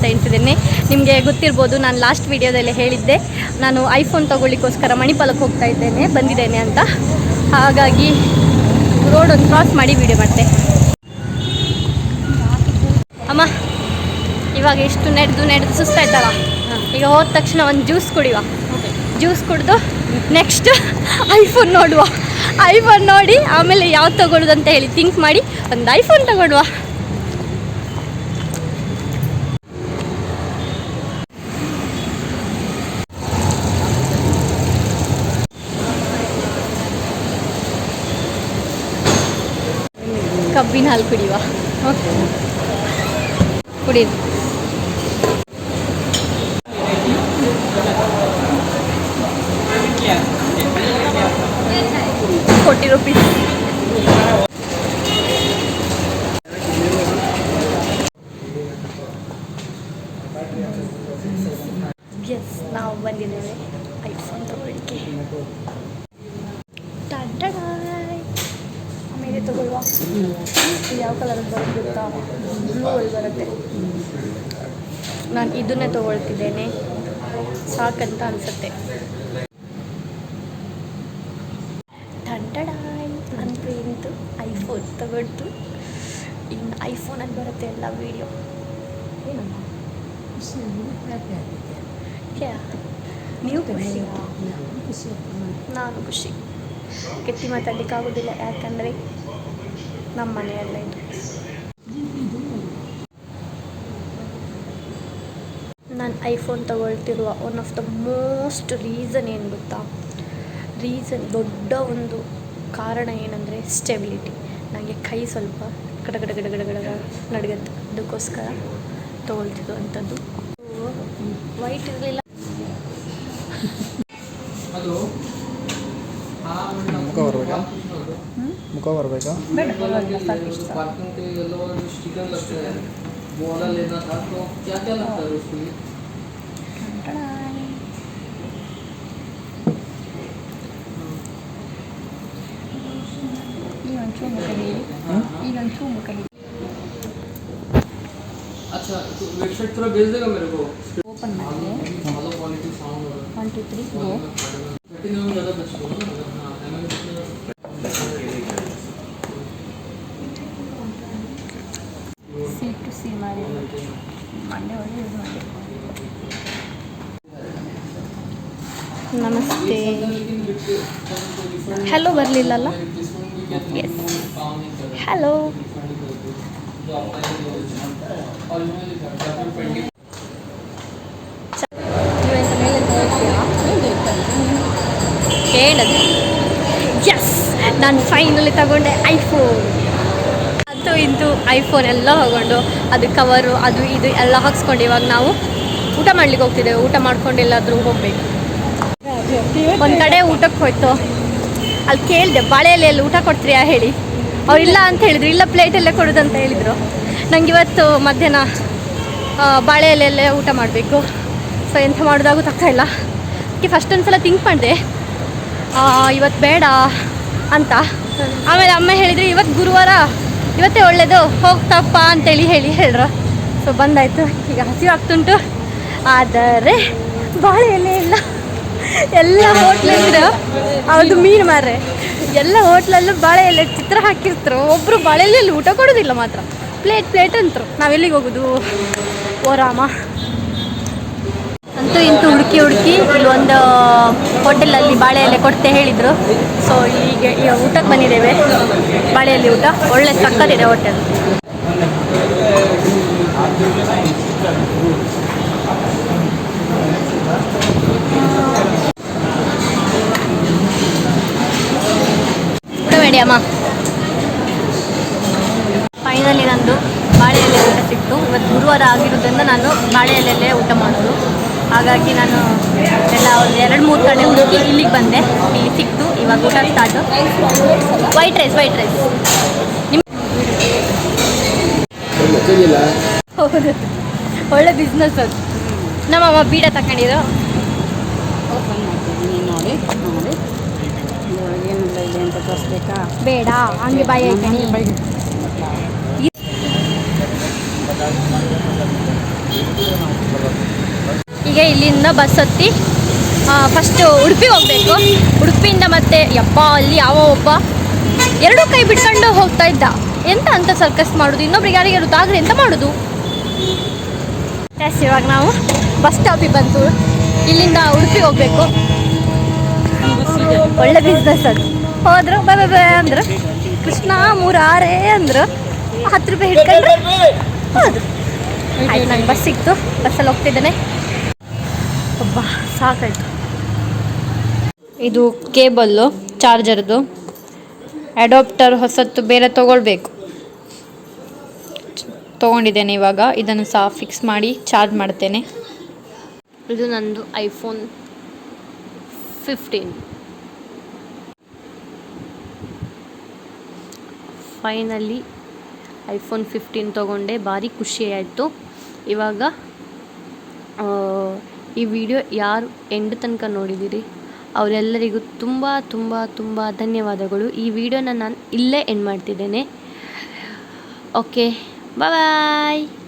ಅಂತ ಎಣಿಸಿದ್ದೀನಿ. ನಿಮಗೆ ಗೊತ್ತಿರ್ಬೋದು, ನಾನು ಲಾಸ್ಟ್ ವಿಡಿಯೋದಲ್ಲಿ ಹೇಳಿದ್ದೆ, ನಾನು ಐಫೋನ್ ತೊಗೊಳ್ಳಿಕ್ಕೋಸ್ಕರ ಮಣಿಪಾಲಕ್ಕೆ ಹೋಗ್ತಾ ಇದ್ದೇನೆ, ಬಂದಿದ್ದೇನೆ ಅಂತ. ಹಾಗಾಗಿ ರೋಡ್ ಒಂದು ಕ್ರಾಸ್ ಮಾಡಿ ವೀಡಿಯೋ ಮಾಡ್ತೆ. ಅಮ್ಮ, ಇವಾಗ ಎಷ್ಟು ನಡೆದು ನಡೆದು ಸುಸ್ತಾಯ್ತಲ್ಲ? ಈಗ ಹೋದ ತಕ್ಷಣ ಒಂದು ಜ್ಯೂಸ್ ಕುಡಿಯುವ ಜ್ಯೂಸ್ ಕುಡಿದು ನೆಕ್ಸ್ಟ್ ಐಫೋನ್ ನೋಡುವ. ಐಫೋನ್ ನೋಡಿ ಆಮೇಲೆ ಯಾವ್ದು ತಗೊಳ್ಳೋದು ಅಂತ ಹೇಳಿ ಥಿಂಕ್ ಮಾಡಿ, ಒಂದು ಐಫೋನ್ ತಗೊಳ್ಳುವ ಕಬ್ಬಿನ ಹಾಲು ಕುಡಿಯುವ. ಕುಡಿದು ಫೋರ್ಟಿ ರುಪೀಸ್ ಎಸ್ ನಾವು ಬಂದಿದ್ದೇವೆ ಐಫೋನ್ ತಗೊಳ್ಳಿಕ್ಕೆ ಟಂಟಡಾಯ್. ಆಮೇಲೆ ತಗೊಳ್ಳುವ ಇದು ಯಾವ ಕಲರ್ ಬರುತ್ತೆ ಗೊತ್ತಾ? ಬ್ಲೂ ಅಲ್ಲಿ ಬರುತ್ತೆ. ನಾನು ಇದನ್ನೇ ತೊಗೊಳ್ತಿದ್ದೇನೆ. ಸಾಕಂತ ಅನಿಸುತ್ತೆ. ಅಂತ ಇಂತು ಐಫೋನ್ ತಗೊಳ್ತು ಇನ್ನು ಐಫೋನಲ್ಲಿ ಬರುತ್ತೆ ಎಲ್ಲ ವೀಡಿಯೋ ಯಾ. ನೀವು ಖುಷಿ ನಾನು ಖುಷಿ ಕೆತ್ತಿ ಮಾತಾಡ್ಲಿಕ್ಕೆ ಆಗೋದಿಲ್ಲ. ಯಾಕಂದರೆ ನಮ್ಮ ಮನೆಯಲ್ಲೇ. ನಾನು iPhone ತಗೊಳ್ತಿರುವ one of the most reason ಏನು ಗೊತ್ತಾ? ರೀಸನ್ ದೊಡ್ಡ ಒಂದು ಕಾರಣ ಏನಂದರೆ ಸ್ಟೆಬಿಲಿಟಿ ನನಗೆ ಕೈ ಸ್ವಲ್ಪ ಗಡ ಗಡ ಗಡ ಗಡ ಗಡ ಗಡ ನಡ್ಗತ್ತೆ. ಅದಕ್ಕೋಸ್ಕರ ತೊಗೊಳ್ತಿರುವಂಥದ್ದು. ವೈಟ್ ಇರಲಿಲ್ಲ. ಮುಖ ಬರಬೇಕಾ ಮುಖ ಬರಬೇಕಾ पार्किंग के येलो स्टिकर लगते हैं वो वाला लेना था तो क्या क्या लगता है उसके लिए अच्छा तो वेबसाइट थोड़ा भेज देगा मेरे को ಓಪನ್ ಮಾಡಿ हेलो क्वालिटी साउंड और one two three go setting में ज़्यादा बेस्ट होगा ಸಿ ಮಾಡಿ ಮಂಡೆ ಒಳಗೆ ನಮಸ್ತೆ. ಹಲೋ ಬರಲಿಲ್ಲಲ್ಲ? ಎಸ್ ಹಲೋ ಕೇಳದು. ನಾನು ಫೈನಲಿ ತಗೊಂಡೆ ಐಫೋನ್ ಅದು ಇಂತು ಐಫೋನ್ ಎಲ್ಲ ತಗೊಂಡು ಅದು ಕವರು ಅದು ಇದು ಎಲ್ಲ ಹಾಕ್ಸ್ಕೊಂಡು ಇವಾಗ ನಾವು ಊಟ ಮಾಡ್ಲಿಕ್ಕೆ ಹೋಗ್ತಿದ್ದೇವೆ. ಊಟ ಮಾಡ್ಕೊಂಡು ಎಲ್ಲಾದರೂ ಹೋಗ್ಬೇಕು. ಒಂದು ಕಡೆ ಊಟಕ್ಕೆ ಹೋಯ್ತು. ಅಲ್ಲಿ ಕೇಳಿದೆ ಬಾಳೆ ಎಲ್ಲಿ ಊಟ ಕೊಡ್ತೀರಾ ಹೇಳಿ. ಅವ್ರು ಇಲ್ಲ ಅಂತ ಹೇಳಿದ್ರು. ಇಲ್ಲ ಪ್ಲೇಟಲ್ಲೇ ಅಂತ ಹೇಳಿದರು. ನಂಗೆ ಇವತ್ತು ಮಧ್ಯಾಹ್ನ ಆ, ಬಾಳೆ ಎಲೆಯಲ್ಲೇ ಊಟ ಮಾಡಬೇಕು. ಸೊ ಎಂಥ ಮಾಡೋದಾಗೂ ತಕ್ಕ ಇಲ್ಲ. ಅದಕ್ಕೆ ಫಸ್ಟ್ ಒಂದು ಸಲ ಥಿಂಕ್ ಮಾಡಿದೆ ಇವತ್ತು ಬೇಡ. ಅಂತ. ಆಮೇಲೆ ಅಮ್ಮ ಹೇಳಿದ್ರು ಇವತ್ತು ಗುರುವಾರ, ಇವತ್ತೇ ಒಳ್ಳೇದು, ಹೋಗ್ತಪ್ಪ ಅಂತೇಳಿ ಹೇಳಿ ಹೇಳ್ರು ಸೊ ಬಂದಾಯಿತು. ಈಗ ಹಸಿವು ಆಗ್ತುಂಟು. ಆದರೆ, ಬಾಳೆ ಎಲೆ ಇಲ್ಲ. ಎಲ್ಲ ಹೋಟ್ಲಿದ್ರು ಅದು ಮೀನು ಮಾರ್ರೆ. ಎಲ್ಲ ಹೋಟ್ಲಲ್ಲೂ ಬಾಳೆ ಎಲೆ ಚಿತ್ರ ಹಾಕಿರ್ತರು. ಒಬ್ಬರು ಬಾಳೆ ಎಲೆಯಲ್ಲಿ ಊಟ ಕೊಡೋದಿಲ್ಲ ಮಾತ್ರ. ಪ್ಲೇಟ್ ಪ್ಲೇಟ್ ಅಂತರು. ನಾವೆಲ್ಲಿಗೆ ಹೋಗೋದು? ಓ, ರಾಮ. ಅಂತೂ ಇಂತು ಹುಡುಕಿ ಹುಡುಕಿ ಇಲ್ಲೊಂದು ಹೋಟೆಲಲ್ಲಿ ಬಾಳೆ ಎಲೆ ಕೊಡ್ತೆ ಹೇಳಿದರು. ಸೊ ಈಗ ಈಗ ಊಟಕ್ಕೆ ಬಂದಿದ್ದೇವೆ. ಬಾಳೆಯಲ್ಲಿ ಊಟ. ಒಳ್ಳೆ ಸಕ್ಕತ್ತಿದೆ ಹೋಟೆಲ್. ಅಮ್ಮ. ಫೈನಲಿ ನಂದು ಬಾಳೆ ಎಲೆ ಊಟ ಸಿಕ್ತು. ಇವತ್ತು ಗುರುವಾರ ಆಗಿರೋದ್ರಿಂದ ನಾನು ಬಾಳೆಯಲ್ಲೇ ಊಟ ಮಾಡೋದು. ಹಾಗಾಗಿ ನಾನು ಎಲ್ಲ ಒಂದು ಎರಡು ಮೂರು ಕಡೆ ಹುಡುಕಿ ಇಲ್ಲಿಗೆ ಬಂದೆ. ಇಲ್ಲಿ ಸಿಕ್ತು. ಇವಾಗ ಊಟ start white rice white rice ನಿಮ್ಮ ಹೌದು. ಒಳ್ಳೆ ಬಿಸ್ನೆಸ್ ಅದು. ನಮ್ಮಮ್ಮ ಬೀಡ ತಗೊಂಡಿದ್ರು ಮಾಡ್ತೀನಿ. ನೋಡಿ ನೋಡಿ. ಇದ್ರೊಳಗೆ ಏನೆಲ್ಲ ಇದೆ ಅಂತ ತೋರಿಸ್ಬೇಕಾ? ಬೇಡ ಹಂಗೆ ಬಾಯಿ ಹಾಕಣಿ ಬೆಳಗ್ಗೆ ಇಲ್ಲಿಂದ ಬಸ್ ಹತ್ತಿ ಫಸ್ಟು ಉಡುಪಿ ಹೋಗಬೇಕು. ಉಡುಪಿಯಿಂದ ಮತ್ತೆ, ಯಪ್ಪ, ಅಲ್ಲಿ ಯಾವ ಒಬ್ಬ ಎರಡು ಕೈ ಬಿಟ್ಕೊಂಡು ಹೋಗ್ತಾ ಇದ್ದ. ಎಂತ ಅಂತ ಸರ್ಕಸ್ ಮಾಡೋದು? ಇನ್ನೊಬ್ರಿಗೆ ಯಾರಿಗೆ ಗೊತ್ತಾಗ್ರೆ ಎಂತ ಮಾಡೋದು? ಎಸ್ ಇವಾಗ ನಾವು ಬಸ್ ಸ್ಟಾಪಿಗೆ ಬಂತು ಇಲ್ಲಿಂದ ಉಡುಪಿ ಹೋಗಬೇಕು. ಒಳ್ಳೆ ಬಿಸ್ನೆಸ್ ಅದು. ಹೋದ್ರು, ಬೇ, ಬೈ ಅಂದ್ರು. ಕೃಷ್ಣ, ಮೂರಾರೇ ಅಂದ್ರು. ಹತ್ತು ರೂಪಾಯಿ ಹಿಡ್ಕೊಂಡ್ರೆ. ಹೌದು. ಆಯ್ತು, ನಂಗೆ ಬಸ್ ಸಿಕ್ತು. ಬಸ್ಸಲ್ಲಿ ಹೋಗ್ತಿದ್ದೇನೆ. ಒಬ್ಬ ಸಾಕಾಯ್ತು. ಇದು ಕೇಬಲ್ಲು, ಚಾರ್ಜರ್ದು. ಅಡಾಪ್ಟರ್ ಹೊಸತ್ತು ಬೇರೆ ತೊಗೊಳ್ಬೇಕು. ತೊಗೊಂಡಿದ್ದೇನೆ ಇವಾಗ. ಇದನ್ನು ಸಹ ಫಿಕ್ಸ್ ಮಾಡಿ ಚಾರ್ಜ್ ಮಾಡ್ತೇನೆ. ಇದು ನಂದು iPhone fifteen. Finally iPhone fifteen ತೊಗೊಂಡೆ. ಭಾರಿ ಖುಷಿ ಆಯಿತು ಇವಾಗ ಈ ವಿಡಿಯೋ ಯಾರು ಎಂಡ್ ತನಕ ನೋಡಿದ್ದೀರಿ? ಅವರೆಲ್ಲರಿಗೂ ತುಂಬ ತುಂಬ ತುಂಬ ಧನ್ಯವಾದಗಳು. ಈ ವಿಡಿಯೋನ ನಾನು ಇಲ್ಲೇ ಎಂಡ್ ಮಾಡ್ತಿದ್ದೇನೆ. Okay bye